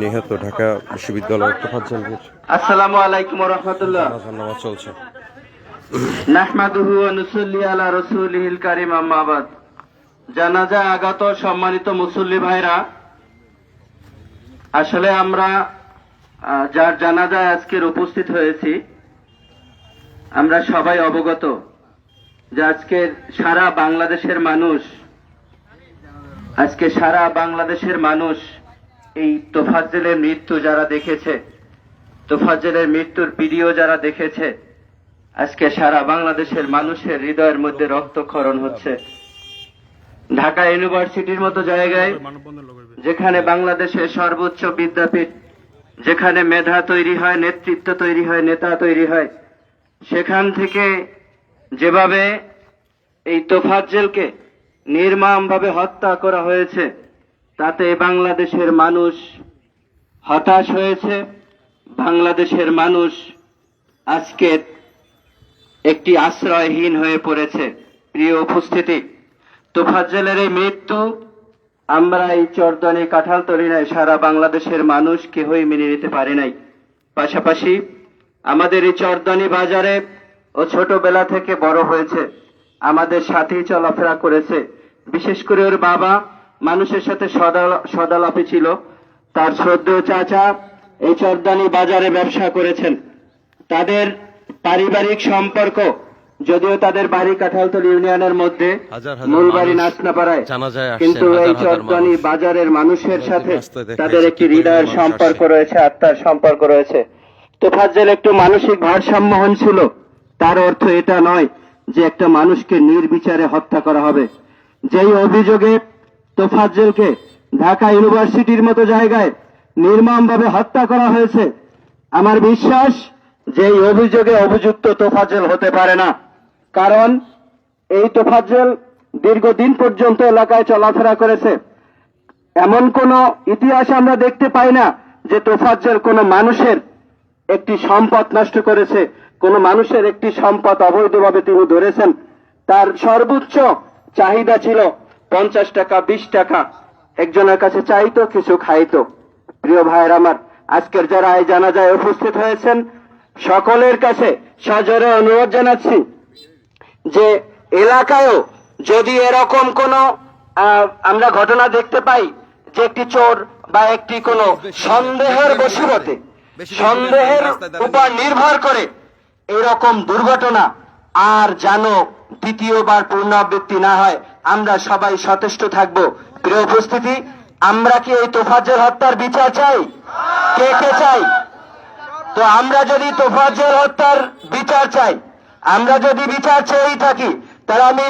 নিহত ঢাকা বিশ্ববিদ্যালয় তোফাজ্জলের আসসালামু আলাইকুম রহমতুল্লাহ। জানাজার নামাজ চলছে। নাহমাদুহু ওয়া নুসাল্লি আলা রাসূলিহিল কারীম আম্মা বাদ। জানাজা আগত সম্মানিত মুসল্লি ভাইরা আসলে আমরা যার জানাজায় আজকের উপস্থিত হয়েছি আমরা সবাই অবগত যে আজকে সারা বাংলাদেশের মানুষ আজকে সারা বাংলাদেশের মানুষ এই তোফাজ্জেলের মৃত্যু যারা দেখেছে, তোফাজ্জেলের মৃত্যুর ভিডিও যারা দেখেছে, আজকে সারা বাংলাদেশের মানুষের হৃদয়ের মধ্যে রক্তক্ষরণ হচ্ছে। ঢাকা ইউনিভার্সিটির মতো জায়গায়, যেখানে বাংলাদেশের সর্বোচ্চ বিদ্যাপীঠ, যেখানে মেধা তৈরি হয়, নেতৃত্ব তৈরি হয়, নেতা তৈরি হয়, সেখান থেকে যেভাবে এই তোফাজ্জেলকে নির্মমভাবে হত্যা করা হয়েছে তাতে বাংলাদেশের মানুষ হতাশ হয়েছে। বাংলাদেশের মানুষ আজকে একটি আশ্রয়হীন হয়ে পড়েছে। প্রিয় উপস্থিতি, তোফাজ্জেলের এই মৃত্যু আমরা এই চরদনি কাঁঠালতলি নাই সারা বাংলাদেশের মানুষ কেহই মেনে নিতে পারে নাই। পাশাপাশি আমাদের এই চরদনি বাজারে ও ছোটবেলা থেকে বড় হয়েছে। আমাদের সাথেই চলাফেরা করেছে। বিশেষ করে ওর বাবা মানুষের সাথে সদালাপি ছিল। তার শ্রদ্ধেয় চাচা এই চরদানি বাজারে ব্যবসা করেছেন। তাদের পারিবারিক সম্পর্ক যদিও তাদের বাড়ি কাঁঠালতলী ইউনিয়নের মধ্যে মূল বাড়ি নাচনাপাড়ায় কিন্তু এই চরদানি বাজারের মানুষের সাথে তাদের একটি হৃদয়ের সম্পর্ক রয়েছে আত্মার সম্পর্ক রয়েছে। তোফাজ্জেল একটু মানসিক ভারসাম্যহীন ছিল তার অর্থ এটা নয় যে একটা মানুষকে নির্বিচারে হত্যা করা হবে। যেই অভিযোগে তোফাজ্জেলকে ঢাকা ইউনিভার্সিটির মতো জায়গায় নির্মমভাবে হত্যা করা হয়েছে। আমার বিশ্বাস যে এই অভিযোগে অভিযুক্ত তোফাজ্জেল হতে পারে না। কারণ এই তোফাজ্জেল দীর্ঘদিন পর্যন্ত এলাকায় চলাফেরা করেছে। এমন কোন ইতিহাস আমরা দেখতে পাই না যে তোফাজ্জল কোন মানুষের একটি সম্পদ নষ্ট করেছে। কোন মানুষের একটি সম্পদ অবৈধভাবে তিনি ধরেছেন। তার সর্বোচ্চ চাহিদা ছিল পঞ্চাশ টাকা, বিশ টাকা। একজনের কাছে চাইতো, কিছু খাইতো। প্রিয় ভাইয়ের আমার, আজকের যারা এই জানাজায় উপস্থিত হয়েছেন, সকলের কাছে সজোরে অনুরোধ জানাচ্ছি যে এলাকায়ও যদি এরকম কোন আমরা ঘটনা দেখতে পাই যে একটি চোর বা একটি কোন সন্দেহের বশীভূতে, সন্দেহের উপর নির্ভর করে এরকম দুর্ঘটনা আর যেন দ্বিতীয়বার পুনরাবৃত্তি না হয় আমরা সবাই সচেষ্ট থাকব। প্রিয় উপস্থিতি, আমরা কি এই তোফাজ্জেল হত্যার বিচার চাই? কে কে চাই? তো আমরা যদি তোফাজ্জল হত্যার বিচার চাই, আমরা যদি বিচার চেয়েই থাকি, তাহলে আমি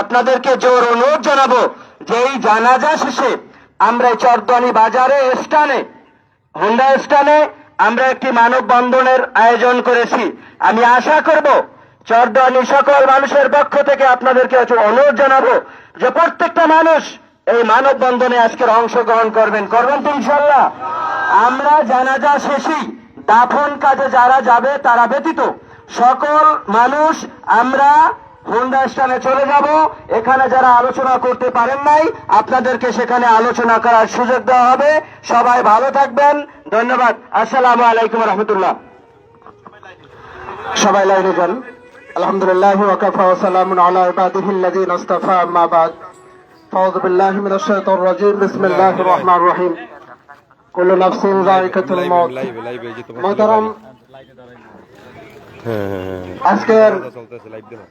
আপনাদেরকে জোর অনুরোধ জানাব যে এই জানাজা শেষে আমরা চরদানি বাজারে স্টানে হোন্ডা স্টানে আমরা একটি মানববন্ধনের আয়োজন করেছি। আমি আশা করব চরদানি সকল মানুষের পক্ষ থেকে আপনাদেরকে অনুরোধ জানাব যে প্রত্যেকটা মানুষ এই মানববন্ধনে আজকের অংশগ্রহণ করবেন। করবেন তো ইনশাল্লাহ আমরা জানাজা শেষেই দাফন কাজে যারা যাবে, তারা ব্যতীত সকল মানুষ, আমরা হুন্ডা স্থানে চলে যাব। এখানে যারা আলোচনা করতে পারেন নাই, আপনাদেরকে সেখানে আলোচনা করার সুযোগ দেওয়া হবে। সবাই ভালো থাকবেন। ধন্যবাদ। আসসালামু আলাইকুম রহমতুল্লাহ। সবাই লাইনে যান। আলহামদুলিল্লাহ ওয়াকাফা ওয়া সালামুন আলা ইবাদিহি আল্লাযীনা ইসতাফা আম্মা বাদ أعوذ بالله من الشيطان الرجيم بسم الله الرحمن الرحيم كل نفس ذائقة الموت লাইভে লাইভে এই যে তোমার মোহতারাম হ্যাঁ হ্যাঁ হ্যাঁ আজকের চলতেছে লাইভ দেখো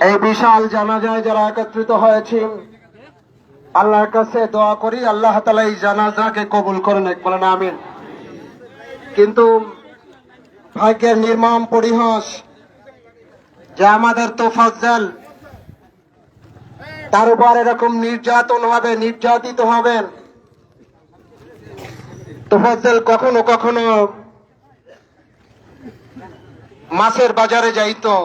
এই বিশাল জানাজায় যারা একত্রিত হয়েছি আল্লাহর কাছে দোয়া করি আল্লাহ তালা এই জানাজাকে কবুল করেন বলেন আমিন কিন্তু ভাগ্যের নির্মম পরিহাস যে আমাদের তোফাজ্জাল, তার উপর এরকম নির্যাতন হবে নির্যাতিত হবেন। তোফাজ্জাল কখনো কখনো মাছের বাজারে যাইতো।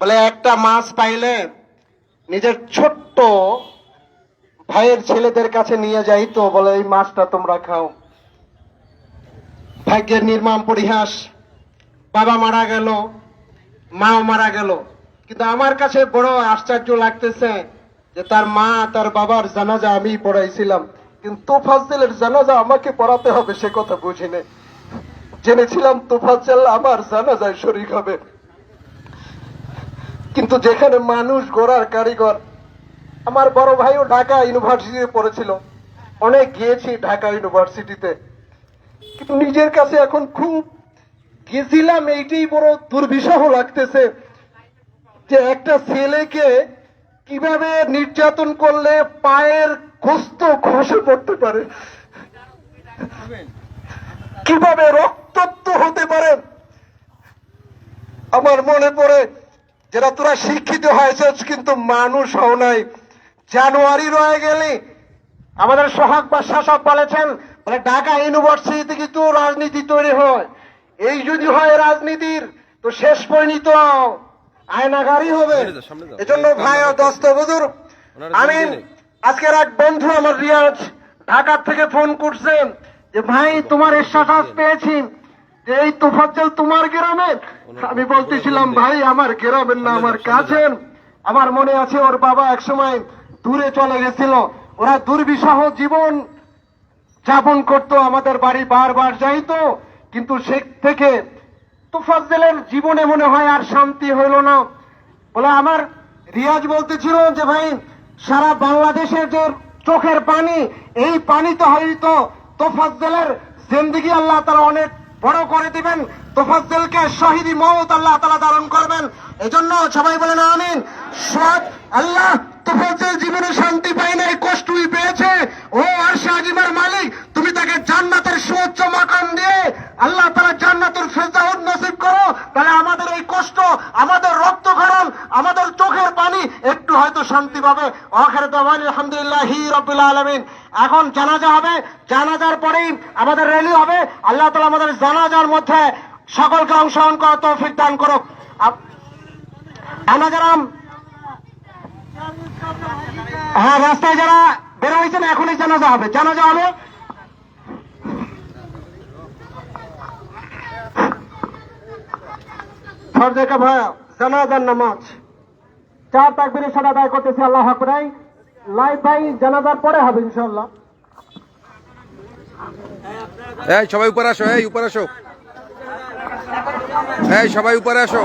বলে একটা মাছ পাইলে নিজের ছোট্ট ভাইয়ের ছেলেদের কাছে নিয়ে যাইতো, বলে এই মাছটা তোমরা খাও। ভাগ্যের নির্মম পরিহাস, বাবা মারা গেল। মাও মারা গেল। কিন্তু আমার কাছে বড় আশ্চর্য লাগতেছে যে তার মা, তার বাবার জানাজা আমি পড়াইছিলাম। কিন্তু তোফাজ্জেলের জানাজা আমাকে পড়াতে হবে সে কথা বুঝিনি জেনেছিলাম তোফাজ্জেল আমার জানাজায় শরিক হবে। কিন্তু যেখানে মানুষ গড়ার কারিগর, আমার বড় ভাইও ঢাকা ইউনিভার্সিটিতে পড়েছিল। অনেক গিয়েছি ঢাকা ইউনিভার্সিটিতে। কিন্তু নিজের কাছে এখন খুব গেছিলাম, এইটাই বড় দুর্বিষহ লাগতেছে যে একটা ছেলেকে কীভাবে নির্যাতন করলে পায়ের গোস্ত খসে পড়তে পারে? কীভাবে রক্তাক্ত হতে পারে? আমার মনে পড়ে, যারা তোরা শিক্ষিত হয়েছে কিন্তু মানুষ হও নাই। জানুয়ারি রয়ে গেলে আমাদের সোহাগ বা শাসক বলেছেন, বলে ঢাকা ইউনিভার্সিটি কিন্তু রাজনীতি তৈরি হয়। এই যদি হয় রাজনীতির তো শেষ পরিণত আয়নাগারই হবে। এজন্য ভাই ও দস্ত বুজুর আমি আজকের এক বন্ধু আমার রিয়াজ ঢাকার থেকে ফোন করছেন যে ভাই তোমার স্ট্যাটাস পেয়েছি। যে এই তোফাজ্জল তোমার গ্রামের আমি বলতেছিলাম ভাই আমার গ্রামের না আমার কাছের। আমার মনে আছে ওর বাবা এক সময় দূরে চলে গেছিল। ওরা দুর্বিষহ জীবন যাপন করতো আমাদের বাড়ি বারবার যাইতো। কিন্তু সে থেকে তোফাজ্জেলের জীবনে মনে হয় আর শান্তি হইল না। বলে আমার রিয়াজ বলতেছিল যে, ভাই, সারা বাংলাদেশের যে চোখের পানি, এই পানি তো হয়তো তোফাজ্জেলের জিন্দগি আল্লাহ তারা অনেক বড় করে দিবেন। তোফাজ্জেলকে শহীদি মৌত আল্লাহ তালা ধারণ করবেন। এজন্য সবাই বলেন, আমিন। সৎ আল্লাহ তোফাজ্জেল জীবনে শান্তি পায় নাই, কষ্টই পেয়েছে। ও আর শাহিমার মালিক, তুমি তাকে জান্নাতের সুউচ্চ মাকাম দিয়ে আল্লাহ তারা জান্নাতের ফেরদাউদ নসিব করো। তাহলে আমাদের এই কষ্ট, আমাদের রক্ত রক্তক্ষরণ আমাদের চোখের পানি একটু হয়তো শান্তি পাবে। আখের দাওয়ান, আলহামদুলিল্লাহ রবিল আলমিন। এখন জানাজা হবে। জানাজার পরেই আমাদের র্যালি হবে। আল্লাহ তালা আমাদের জানাজার মধ্যে সকলকে অংশগ্রহণ করা তৌফিক দান আমরা যারা হ্যাঁ রাস্তায় যারা বের হয়েছেন এখনই জানাজা হবে। জানাজা হবে। জানাজার নামাজ। চার তাকবীরের সাথে আদায় করতেছি আল্লাহ আকবরাই লাইভ ভাই জানাজার পরে হবে ইনশাল্লাহ এই সবাই উপরে আসো এই উপরে আসো। এই সবাই উপরে আসো।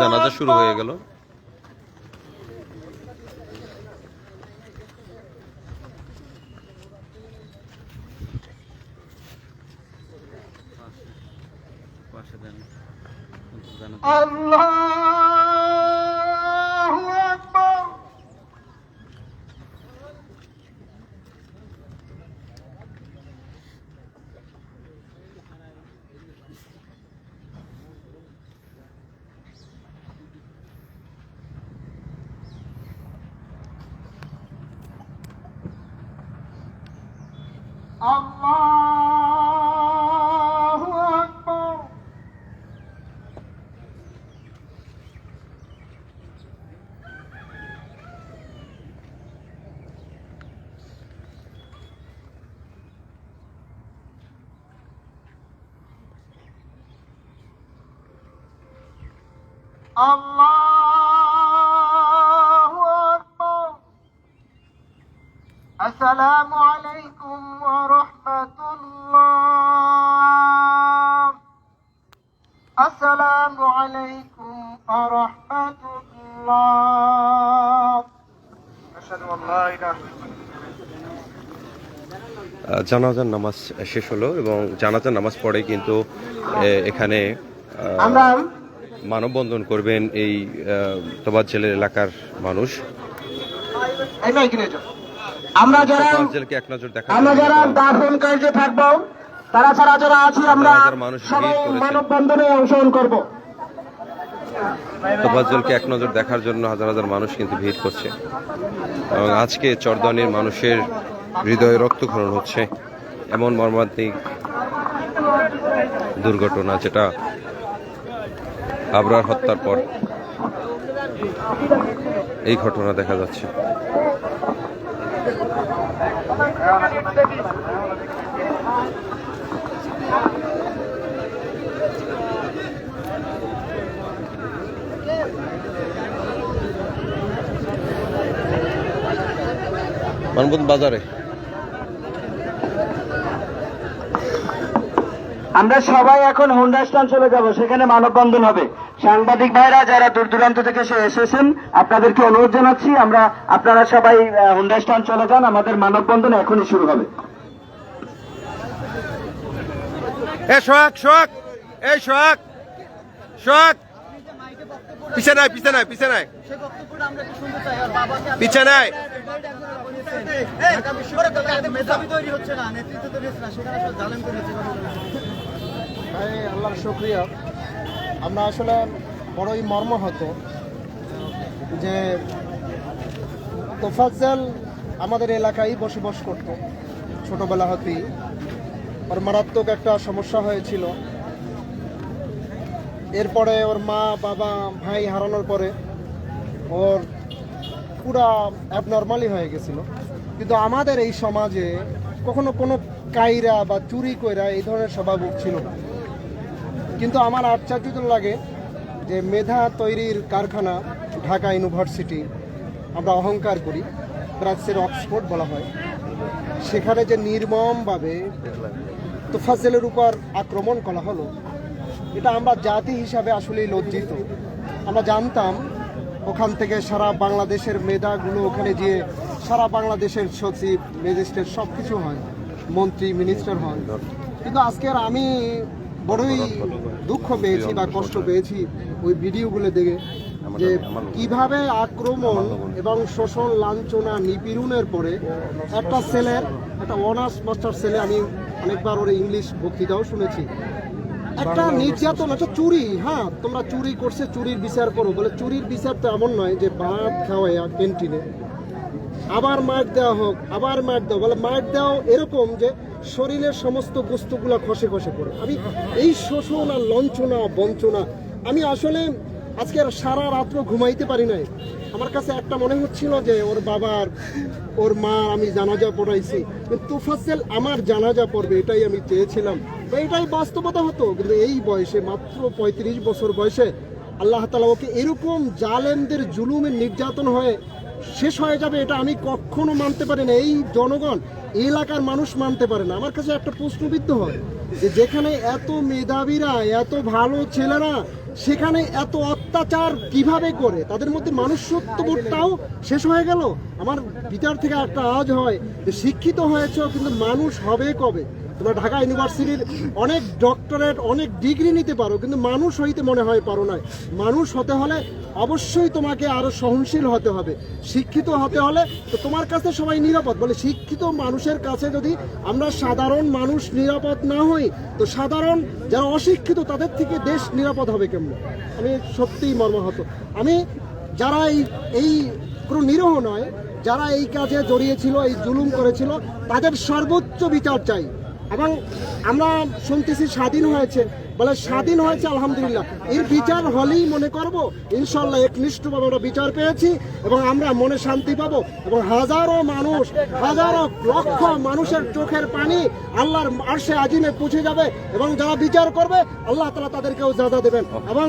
জানাজা শুরু হয়ে গেল আল্লাহু আকবার আল্লাহু ورحمة الله أشهد أن لا إله আহ, জানাজার নামাজ শেষ হলো এবং জানাজার নামাজ পড়ে কিন্তু এ, এখানে আহ, আমরা মানববন্ধন করবেন এই তোবাদ জেলের এলাকার মানুষ এই না এখানে যাও। আমরা যারা তোবাদ জেলকে এক নজর দেখা আমরা যারা দাফন কার্যে থাকবো তারা ছাড়া যারা আছি আমরা হাজার হাজার মানুষ সবাই ভিড় করেছে। মানববন্ধনে অংশগ্রহণ করবো তোবাদ জেলকে এক নজর দেখার জন্য হাজার হাজার মানুষ কিন্তু ভিড় করছে। এবং আজকে চরদানির মানুষের হৃদয়ে রক্তক্ষরণ হচ্ছে। এমন মর্মান্তিক দুর্ঘটনা যেটা আবরার হত্যার পর এই ঘটনা দেখা যাচ্ছে। মানবন্দ বাজারে। আমরা সবাই এখন হুন্ডা স্ট্যান্ড চলে যাব সেখানে মানববন্ধন হবে। সাংবাদিক ভাইরা যারা দূর দূরান্ত থেকে এসে এসেছেন আপনাদেরকে অনুরোধ জানাচ্ছি আমরা আপনারা সবাই আহ, হুন্ডা স্ট্যান্ড চলে যান আমাদের মানববন্ধন এখনই শুরু হবে। এ সোহাগ সোহাগ এই সোহাগ সোহাগ। পিছে নাই। পিছে নাই। আল্লাহর শুক্রিয়া। আমরা আসলে বড়ই মর্ম হতো যে তোফাজ্জল আমাদের এলাকায় বসবাস করত। ছোটবেলা হতেই। ওর মারাত্মক একটা সমস্যা হয়েছিল। এরপরে ওর মা, বাবা, ভাই হারানোর পরে ওর পুরা অ্যাবনর্মালি হয়ে গেছিল। কিন্তু আমাদের এই সমাজে কখনো কোনো কাইরা বা চুরি কইরা এই ধরনের স্বভাব ছিল না। কিন্তু আমার আশ্চর্য লাগে যে মেধা তৈরির কারখানা ঢাকা ইউনিভার্সিটি আমরা অহংকার করি, প্রাচ্যের অক্সফোর্ড বলা হয়। সেখানে যে নির্মমভাবে তোফাজ্জেলের উপর আক্রমণ করা হলো, এটা আমরা জাতি হিসাবে আসলেই লজ্জিত। আমরা জানতাম ওখান থেকে সারা বাংলাদেশের মেধাগুলো ওখানে গিয়ে সারা বাংলাদেশের সচিব ম্যাজিস্ট্রেট সব কিছু হয় মন্ত্রী মিনিস্টার হয়। কিন্তু আজকের আমি বড়ই দুঃখ পেয়েছি বা কষ্ট পেয়েছি ওই ভিডিওগুলো দেখে যে কীভাবে আক্রমণ এবং শোষণ লাঞ্ছনা নিপীড়নের পরে একটা ছেলের একটা অনার্স মাস্টার ছেলে আমি অনেকবার ওর ইংলিশ বক্তৃতাও শুনেছি। একটা নির্যাতন একটা চুরি হ্যাঁ তোমরা চুরি করছে চুরির বিচার করো বলে চুরির বিচার তো এমন নয় যে ভাত খাওয়াইয়া ক্যান্টিনে আবার মাঠ দেওয়া হোক, আবার মাঠ দেওয়া বলে মার দেওয়া এরকম যে শরীরের সমস্ত বস্তুগুলো খসে খসে পড়ে। আমি এই শোষণ আর লঞ্চনা বঞ্চনা, আমি আসলে আজকে আর সারা রাত্র ঘুমাইতে পারি নাই। আমার কাছে একটা মনে হচ্ছিল যে ওর বাবার, ওর মা আমি জানাজা পড়াইছি। তুফাসেল আমার জানাজা পড়বে, এটাই আমি চেয়েছিলাম। বা এটাই বাস্তবতা হতো, কিন্তু এই বয়সে, মাত্র পঁয়ত্রিশ বছর বয়সে, আল্লাহ তালা ওকে এরকম জালেমদের জুলুমের নির্যাতন হয়ে শেষ হয়ে যাবে এটা আমি কখনো মানতে পারি না। এই জনগণ, এলাকার মানুষ মানতে পারে না। আমার কাছে একটা প্রশ্নবিদ্ধ হয় যে যেখানে এত মেধাবীরা, এত ভালো ছেলেরা, সেখানে এত অত্যাচার কীভাবে করে? তাদের মধ্যে মানুষত্ববোধটাও শেষ হয়ে গেল। আমার বিচার থেকে একটা আওয়াজ হয় যে শিক্ষিত হয়েছ, কিন্তু মানুষ হবে কবে? তোমরা ঢাকা ইউনিভার্সিটির অনেক ডক্টরেট অনেক ডিগ্রি নিতে পারো, কিন্তু মানুষ হইতে মনে হয় পারো না। মানুষ হতে হলে অবশ্যই তোমাকে আরও সহনশীল হতে হবে। শিক্ষিত হতে হলে তো তোমার কাছে সবাই নিরাপদ। বলে শিক্ষিত মানুষের কাছে যদি আমরা সাধারণ মানুষ নিরাপদ না হই, তো সাধারণ যারা অশিক্ষিত তাদের থেকে দেশ নিরাপদ হবে কেমন? আমি সত্যিই মর্মাহত। আমি যারা এই এই কোনো নিরহ নয়, যারা এই কাজে জড়িয়েছিল এই জুলুম করেছিল, তাদের সর্বোচ্চ বিচার চাই। এবং আমরা শুনতেছি স্বাধীন হয়েছে বলে স্বাধীন হয়েছে আলহামদুলিল্লাহ এর বিচার হলেই মনে করব ইনশাল্লাহ একনিষ্ঠভাবে আমরা বিচার পেয়েছি এবং আমরা মনে শান্তি পাবো এবং হাজারো মানুষ হাজারো লক্ষ মানুষের চোখের পানি আল্লাহর আরশে আজিমে পৌঁছে যাবে এবং যারা বিচার করবে আল্লাহ তালা তাদেরকেও জাদা দেবেন এবং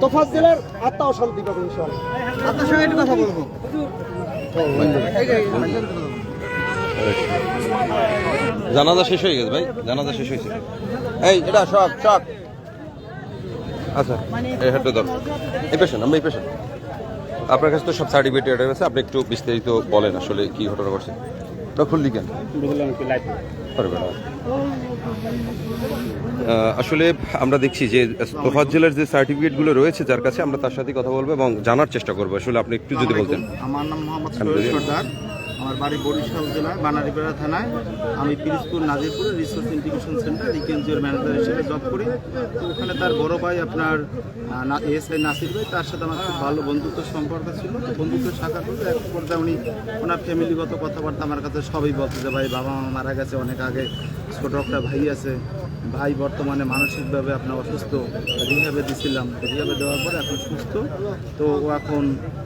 তোফাজ্জেলের আত্মাও শান্তি পাবে ইনশাল্লাহ আপনার সঙ্গে একটু কথা বলব জানাজা শেষ হয়ে গেছে ভাই? জানাজা শেষ হয়েছে। এই এটা শখ শখ। আচ্ছা এই হাতে ধর। এই পেশেন্ট আমরা এই পেশেন্ট আপনার কাছে তো সব সার্টিফিকেট আছে আপনি একটু বিস্তারিত বলেন আসলে কি ঘটনা ঘটছে। আসলে আমরা দেখছি যে তোফাজ্জেলের যে সার্টিফিকেটগুলো রয়েছে যার কাছে আমরা তার সাথে কথা বলব এবং জানার চেষ্টা করব। আসলে আপনি একটু যদি বলতেন। আমার নাম মোহাম্মদ সর্দার। আমার বাড়ি বরিশাল জেলায় বানারীপাড়া থানায়। আমি পিরিজপুর নাজিরপুরে রিসোর্স ইন্টিগ্রেশন সেন্টার রিকেনজিওর ম্যানেজার হিসেবে জব করি। ওখানে তার বড় ভাই আপনার এএসআই নাসির ভাই, তার সাথে আমার খুব ভালো বন্ধুত্ব সম্পর্ক ছিল। তো বন্ধুত্ব শাখা করে এক পর্যায়ে উনি ওনার ফ্যামিলিগত কথাবার্তা আমার কাছে সবই বলতে যে ভাই বাবা মা মারা গেছে অনেক আগে, ছোট একটা ভাই আছে। ভাই বর্তমানে মানসিকভাবে আপনার অসুস্থ, রিহাবে দিছিলাম। রিহাবে দেওয়ার পরে এখন সুস্থ। তো ও এখন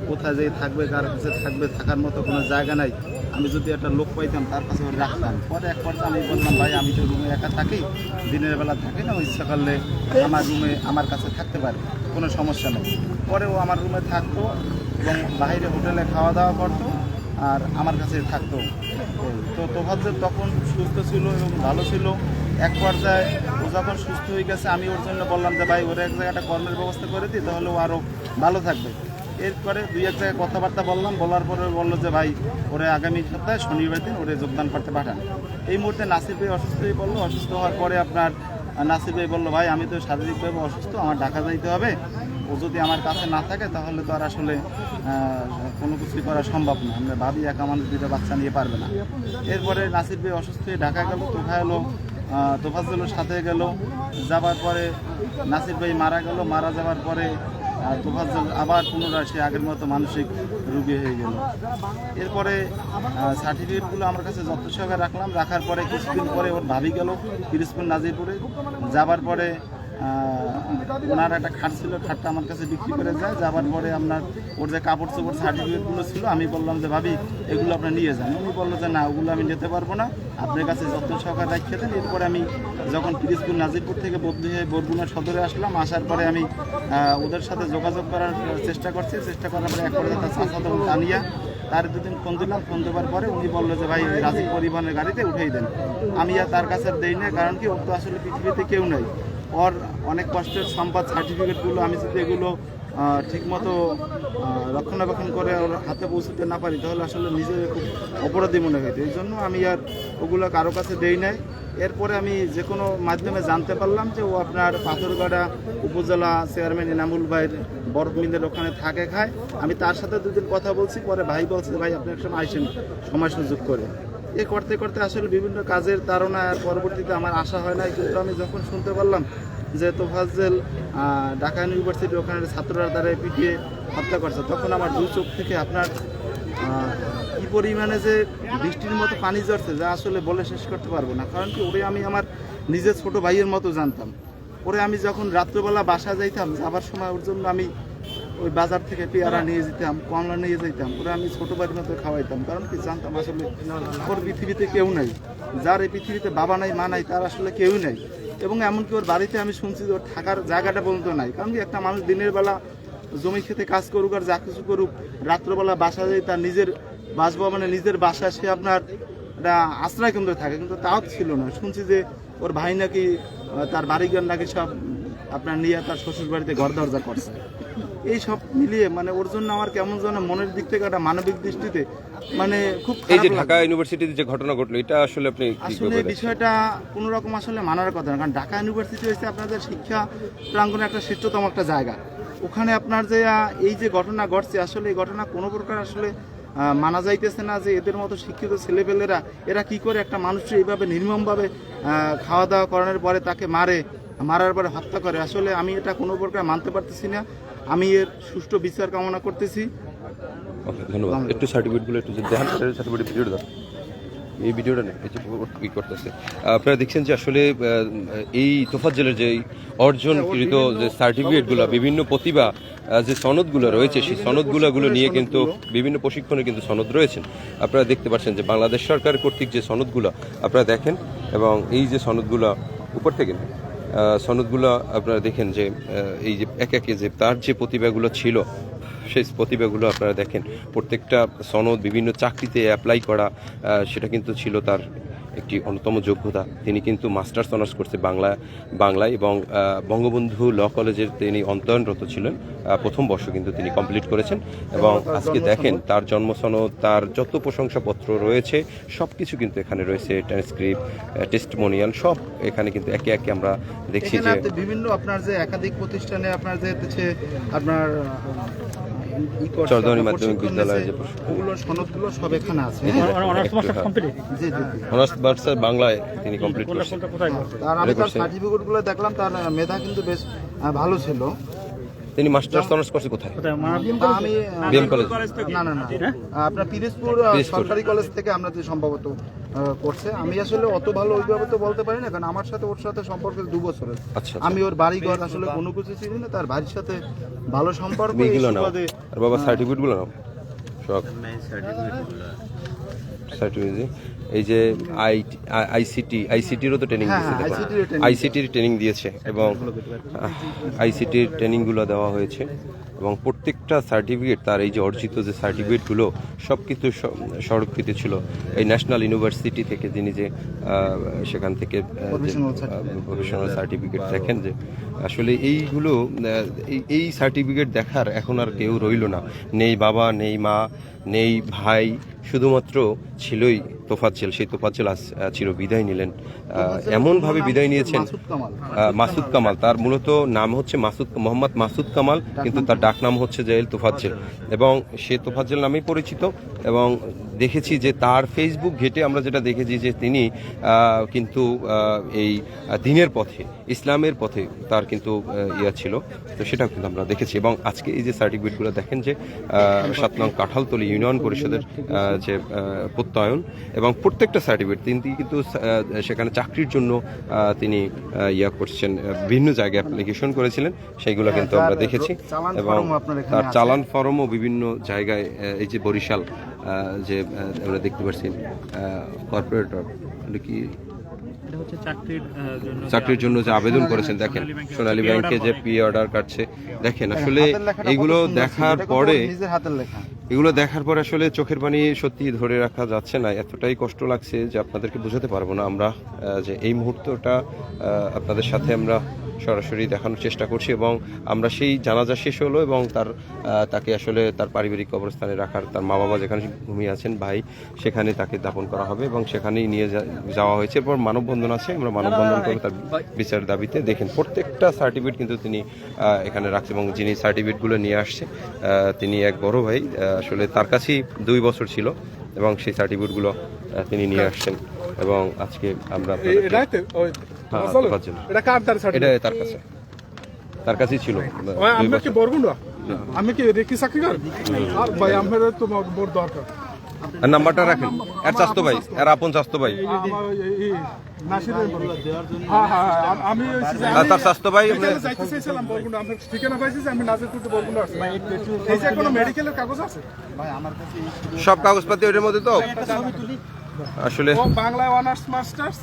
কোথায় যেয়ে থাকবে, কার কাছে থাকবে, থাকার মতো কোনো জায়গা নাই। আমি যদি একটা লোক পাইতাম, তার কাছে ওর রাখতাম। পরে এক পর্যায়ে আমি বললাম, ভাই, আমি তো রুমে একা থাকি, দিনের বেলা থাকি না ইচ্ছা করলে আমার রুমে, আমার কাছে থাকতে পারে, কোনো সমস্যা নেই। পরে ও আমার রুমে থাকতো এবং বাইরে হোটেলে খাওয়া দাওয়া করতো আর আমার কাছে থাকতো। তো তোফাজ্জেল তখন সুস্থ ছিল এবং ভালো ছিল। এক পর্যায়ে ও যখন সুস্থ হয়ে গেছে আমি ওর জন্য বললাম যে ভাই ওর এক জায়গায় একটা কর্মের ব্যবস্থা করে দিই তাহলে ও আরও ভালো থাকবে। এরপরে দুই এক জায়গায় কথাবার্তা বললাম বলার পরে বলল যে ভাই ওরে আগামী সপ্তাহে শনিবার দিন ওরে যোগদান করতে পাঠান। এই মুহূর্তে নাসির ভাই অসুস্থ হয়ে পড়ল অসুস্থ হওয়ার পরে আপনার নাসির ভাই বলল ভাই আমি তো শারীরিকভাবে অসুস্থ আমার ঢাকা যাইতে হবে। ও যদি আমার কাছে না থাকে তাহলে তো আর আসলে কোনো কিছুই করা সম্ভব না। আমরা ভাবি একা মানুষ দুটো বাচ্চা নিয়ে পারবে না। এরপরে নাসির ভাই অসুস্থ হয়ে ঢাকা গেল এলো আহ, তোফাজ্জলের সাথে গেল, যাবার পরে নাসির ভাই মারা গেল, মারা যাওয়ার পরে তোফাজুল আবার পুনরায় সে আগের মতো মানসিক রুগী হয়ে গেল। এরপরে সার্টিফিকেটগুলো আমার কাছে যত্ন সহকারে রাখলাম, রাখার পরে কিছুদিন পরে ওর ভাবি গেল পিরিসপুর নাজিরপুরে। যাবার পরে ওনার একটা খাট ছিল, খাটটা আমার কাছে বিক্রি করে যায়। যাবার পরে আপনার ওর যে কাপড় চোপড় সার্টিফিকেটগুলো ছিল, আমি বললাম যে, ভাবি, এগুলো আপনি নিয়ে যান। উনি বলল যে, না, ওগুলো আমি নিতে পারব না। আপনার কাছে যত্ন সহকারে রাখিয়ে দেন। এরপরে আমি যখন পিরিসপুর, নাজিরপুর থেকে বদলি হয়ে বরগুনা সদরে আসলাম, আসার পরে আমি ওদের সাথে যোগাযোগ করার চেষ্টা করছি। চেষ্টা করার পরে এক পর্যায়ে তার তার দুদিন ফোন দিলাম। ফোন দেওয়ার পরে উনি বলল যে, ভাই, রাজীব পরিবহনের গাড়িতে উঠেই দেন। আমি আর তার কাছে দেই না কারণ কি, ওর তো আসলে পৃথিবীতে কেউ নেই। ওর অনেক কষ্টের সম্পদ সার্টিফিকেটগুলো আমি যদি এগুলো ঠিকমতো রক্ষণাবেক্ষণ করে ওর হাতে পৌঁছতে না পারি, তাহলে আসলে নিজের খুব অপরাধী মনে হইতো এই জন্য আমি আর ওগুলো কারও কাছে দেই নাই। এরপরে আমি যে কোনো মাধ্যমে জানতে পারলাম যে ও আপনার পাথরগাড়া উপজেলা চেয়ারম্যান ইনামুল ভাইয়ের বরফ মিলের ওখানে থাকে খায়। আমি তার সাথে দুদিন কথা বলছি, পরে ভাই বলছে ভাই, আপনি একসময় আইসেন, সময় সুযোগ করে। এ করতে করতে আসলে বিভিন্ন কাজের তাড়না আর পরবর্তীতে আমার আশা হয় না। কিন্তু আমি যখন শুনতে পারলাম যে তোফাজ্জেল ঢাকা ইউনিভার্সিটি ওখানে ছাত্ররা দ্বারা পিটিয়ে হত্যা করছে, তখন আমার দু চোখ থেকে আপনার কি পরিমাণে যে বৃষ্টির মতো পানি ঝরছে যা আসলে বলে শেষ করতে পারব না। কারণ কি, ওরে আমি আমার নিজের ছোট ভাইয়ের মতো জানতাম। ওরে আমি যখন রাত্রেবেলা বাসা যাইতাম, যাবার সময় ওর জন্য আমি ওই বাজার থেকে পেয়ারা নিয়ে যেতাম, কমলা নিয়ে যেতাম, ওরা আমি ছোটো বাড়ির মতো খাওয়াইতাম। কারণ কি জানতাম, আসলে ওর পৃথিবীতে কেউ নাই। যার এই পৃথিবীতে বাবা নাই, মা নাই, তার আসলে কেউ নাই। এবং এমনকি ওর বাড়িতে আমি শুনছি যে ওর থাকার জায়গাটা পর্যন্ত নাই। কারণ কি একটা মানুষ দিনের বেলা জমি খেতে কাজ করুক আর যা কিছু করুক, রাত্রবেলা বাসা যায় তার নিজের বাসভবনে নিজের বাসা সে আপনার একটা আশ্রয় কেন্দ্র থাকে। কিন্তু তাও ছিল না। শুনছি যে ওর ভাই নাকি তার বাড়িঘর নাকি সব আপনার নিয়ে তার শ্বশুর বাড়িতে ঘর দরজা করছে। এই সব মিলিয়ে মানে ওর জন্য আমার কেমন যেন মনের দিক থেকে একটা মানবিক দৃষ্টিতে মানে খুব এই যে ঢাকা ইউনিভার্সিটিতে যে ঘটনা ঘটলো এটা আসলে আপনি আসলে বিষয়টা কোনো রকম আসলে মানার কথা না কারণ ঢাকা ইউনিভার্সিটি হচ্ছে আপনাদের শিক্ষা প্রাঙ্গণে একটা শ্রেষ্ঠতম একটা জায়গা। ওখানে আপনার যে এই যে ঘটনা ঘটছে আসলে এই ঘটনা কোনো প্রকার আসলে মানা যাইতেছে না যে এদের মতো শিক্ষিত ছেলেপেলেরা এরা কি করে একটা মানুষকে এইভাবে নির্মমভাবে খাওয়া দাওয়া করানোর পরে তাকে মারে মারার পরে হত্যা করে। আসলে আমি এটা কোনো প্রকার মানতে পারতেছি না। আমি এর সুষ্ঠু বিচার কামনা করতেছি। ওকে ধন্যবাদ। একটু সার্টিফিকেটগুলো একটু দেখান সার্টিফিকেট ভিডিওটা এই ভিডিওটা নেই এই যে ই করতেছে। আপনারা দেখছেন যে আসলে এই তোফাজ্জলের যে অর্জনকৃত যে সার্টিফিকেটগুলো বিভিন্ন প্রতিভা যে সনদগুলো রয়েছে সেই সনদগুলোগুলো নিয়ে কিন্তু বিভিন্ন প্রশিক্ষণে কিন্তু সনদ রয়েছেন। আপনারা দেখতে পাচ্ছেন যে বাংলাদেশ সরকার কর্তৃক যে সনদগুলো আপনারা দেখেন এবং এই যে সনদগুলো উপর থেকে সনদগুলো আপনারা দেখেন যে এই যে এক একে যে তার যে প্রতিভাগুলো ছিল, সেই প্রতিভাগুলো আপনারা দেখেন। প্রত্যেকটা সনদ বিভিন্ন চাকরিতে অ্যাপ্লাই করা সেটা কিন্তু ছিল তার একটি অন্যতম যোগ্যতা। তিনি কিন্তু মাস্টার্স অনার্স করছে বাংলা বাংলায় এবং বঙ্গবন্ধু ল কলেজের তিনি অন্তয়নরত ছিলেন। প্রথম বর্ষ কিন্তু তিনি কমপ্লিট করেছেন এবং আজকে দেখেন তার জন্ম সনদ তার যত প্রশংসাপত্র রয়েছে সব কিছু কিন্তু এখানে রয়েছে ট্রান্সক্রিপ্ট টেস্টমোনিয়াল সব এখানে কিন্তু একে একে আমরা দেখছি যে বিভিন্ন আপনার যে একাধিক প্রতিষ্ঠানে আপনার যে আপনার আপনার মাধ্যমিক বিদ্যালয়ের যে প্রশিক্ষণ। সনদগুলো সব এখানে আছে যে হ্যাঁ? অনার্স একটু, মাস্টার হ্যাঁ। কমপ্লিট জি জি জি। অনার্স মাস্টার বাংলায় তিনি কমপ্লিট করেছেন আর আমি তার সার্টিফিকেটগুলো সার্টিফিকেট দেখলাম তার মেধা কিন্তু বেশ আহ, ভালো ছিল তিনি মাস্টার্স অনার্স করছে কোথায়? আমি বিএম কলেজ না না না। আপনার পিরিজপুর সরকারি কলেজ থেকে আমরা যে সম্ভবত করছে। আমি আসলে অত ভালো ওইভাবে তো বলতে পারি না কারণ আমার সাথে ওর সাথে সম্পর্ক দু বছরের। আচ্ছা আমি ওর বাড়ি ঘর আসলে কোনো কিছু চিনি না তার বাড়ির সাথে ভালো সম্পর্ক এই এইগুলো সুবাদে- আর বাবা সার্টিফিকেটগুলো নাও। সব সার্টিফিকেট এই যে আই আইসিটি আইসিটিরও তো ট্রেনিং হ্যাঁ, দিয়েছে হ্যাঁ, র training আইসিটির ট্রেনিং দিয়েছে এবং আইসিটির ট্রেনিংগুলো দেওয়া হয়েছে এবং প্রত্যেকটা সার্টিফিকেট তার এই যে অর্জিত যে সার্টিফিকেটগুলো সব কিছু সংরক্ষিত ছিল। এই ন্যাশনাল ইউনিভার্সিটি থেকে যিনি যে সেখান থেকে প্রফেশনাল সার্টিফিকেট দেখেন যে আসলে এইগুলো এই- এই সার্টিফিকেট দেখার এখন আর কেউ রইল না। নেই বাবা নেই মা নেই ভাই শুধুমাত্র ছিলই তোফাজ্জেল সেই তোফাজ্জেল চির বিদায় নিলেন। এমনভাবে বিদায় নিয়েছেন মাসুদ কামাল। তার মূলত নাম হচ্ছে মাসুদ মোহাম্মদ মাসুদ কামাল কিন্তু তার ডাক নাম হচ্ছে জেল তোফাজ্জেল এবং সে তোফাজ্জেল নামেই পরিচিত এবং দেখেছি যে তার ফেসবুক ঘেটে আমরা যেটা দেখেছি যে তিনি কিন্তু এই দিনের পথে ইসলামের পথে তার কিন্তু ইয়া ছিল। তো সেটাও কিন্তু আমরা দেখেছি। এবং আজকে এই যে সার্টিফিকেটগুলো দেখেন যে সাত নং কাঁঠালতলি ইউনিয়ন পরিষদের যে প্রত্যয়ন এবং প্রত্যেকটা সার্টিফিকেট তিনি কিন্তু সেখানে চাকরির জন্য তিনি ইয়া করছেন বিভিন্ন জায়গায় অ্যাপ্লিকেশন করেছিলেন সেইগুলো কিন্তু আমরা দেখেছি এবং তার চালান ফরমও বিভিন্ন জায়গায় এই যে বরিশাল যে আমরা দেখতে পাচ্ছি কর্পোরেটর কি? চাকরির জন্য যে চাকরির জন্য যে আবেদন করেছেন দেখেন সোনালী ব্যাংকে যে পি অর্ডার কাটছে দেখেন আসলে এইগুলো দেখার পরে এগুলো দেখার পর আসলে চোখের পানি সত্যি ধরে রাখা যাচ্ছে না। এতটাই কষ্ট লাগছে যে আপনাদেরকে বোঝাতে পারব না আমরা যে এই মুহূর্তটা আপনাদের সাথে আমরা সরাসরি দেখানোর চেষ্টা করছি এবং আমরা সেই জানাজা শেষ হলো এবং তার তাকে আসলে তার পারিবারিক কবরস্থানে রাখার তার মা বাবা যেখানে ঘুমিয়ে আছেন ভাই সেখানে তাকে দাপন করা হবে এবং সেখানেই নিয়ে যাওয়া হয়েছে এরপর মানববন্ধন আছে আমরা মানববন্ধন করে তার বিচার দাবিতে দেখেন প্রত্যেকটা সার্টিফিকেট কিন্তু তিনি এখানে রাখছে এবং যিনি সার্টিফিকেটগুলো নিয়ে আসছে তিনি এক বড় ভাই আসলে তার কাছেই দুই বছর ছিল এবং সেই সার্টিফিকেটগুলো তিনি নিয়ে আসছেন। এবং আজকে আমরা হ্যাঁ, এটা কার এটা তার কাছে। তার কাছেই ছিল। ওই দুই আমি কি। বরগুন্ডা আমি কি রেকি আর ভাই আমার তো বড় দরকার। নাম্বারটা রাখেন। এর চাস্তো ভাই এর আপন চাস্তো ভাই। আমার তার চাস্তো ভাই আমার আমার সব কাগজপাতি ওইটার মধ্যে তো? আসলে বাংলায় অনার্স মাস্টার্স